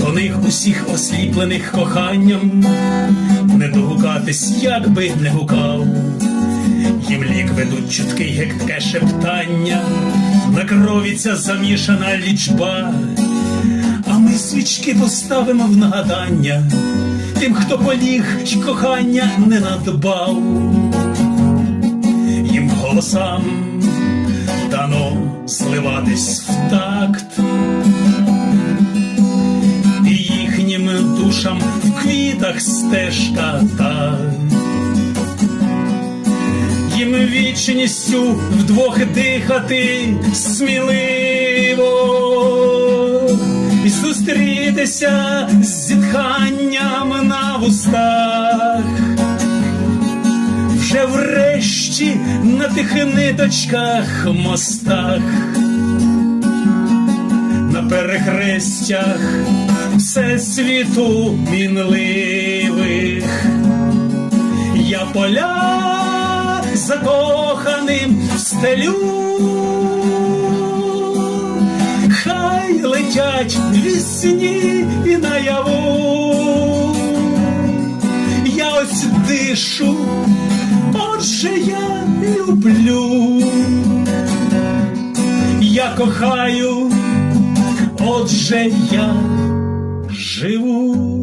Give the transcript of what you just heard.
До них усіх осліплених коханням, не догукатись, як би не гукав. Їм лік ведуть чутки гектке шептання, на крові ця замішана лічба, а ми свічки поставимо в нагадання тим, хто поліг й кохання не надбав. Їм голосам зливатись в такт, і їхнім душам в квітах стежка та. Їм вічністю вдвох дихати сміливо. І зустрітися з зітханням на вустах. Вже врешті на тих ниточках мостах, на перехрестях всесвіту мінливих. Я поля закоханим стелю, хай летять вісні і наяву. Я ось дишу, отже я люблю, я кохаю, отже я живу.